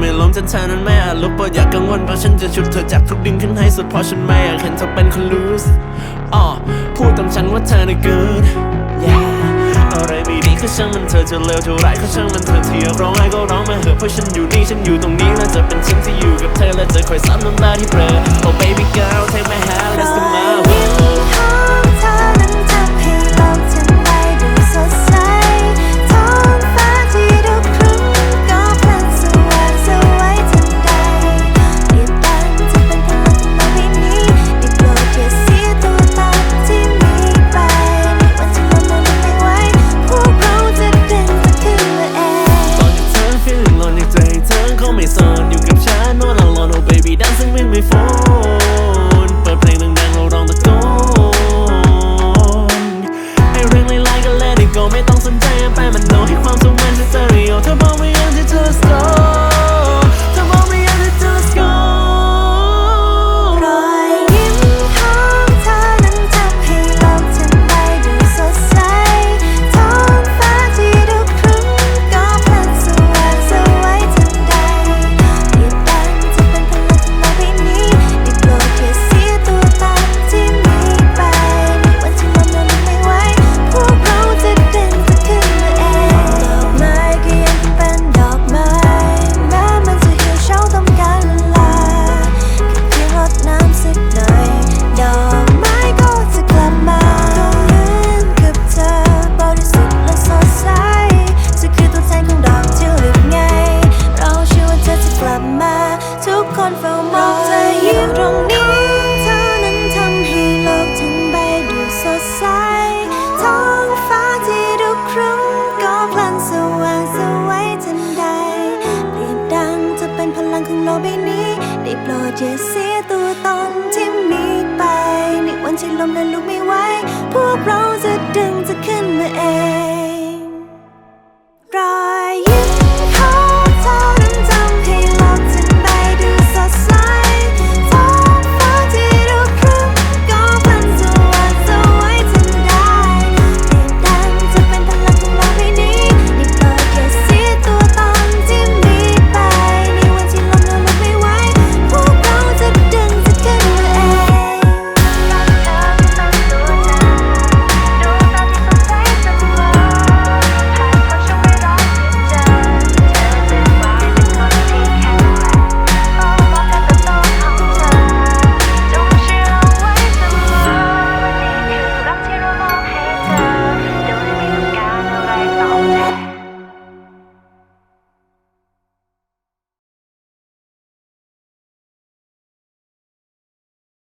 ไม่ล้มจนเธอนั้นไม่อาจลุกปวดอยากังวลเพราะฉันจะชุบเธอจากทุกดิ่งขึ้นให้สุดเพราะฉันไม่อยากเห็นเธอเป็นคนลูสอ๋อพูดตามฉันว่าเธอน่ะ good yeah อะไรไม่ดีก็ช่างมันเธอจะเลวเท่าไรก็ช่างมันเธอที่อยากร้องไห้ก็ร้องมาเหอะเพราะฉันอยู่นี่ฉันอยู่ตรงนี้และจะเป็นฉันที่อยู่กับเธอและจะคอยซ้ำน้ำตาที่เปรอ Oh baby girl take my ทุกคนเฝ้ามองเธออยู่ตรงนี้เธอนั้นทำให้โลกทั้งใบดูสดใสท้องฟ้าที่ดูครึ้มก็พลันสว่างสวยทันใด เปรียบดังจะเป็นพลังของโลกใบนี้ ได้โปรดอย่าเสียตัวตนที่มีไป ในวันที่ลมและลุกไม่ไหวพวกเรา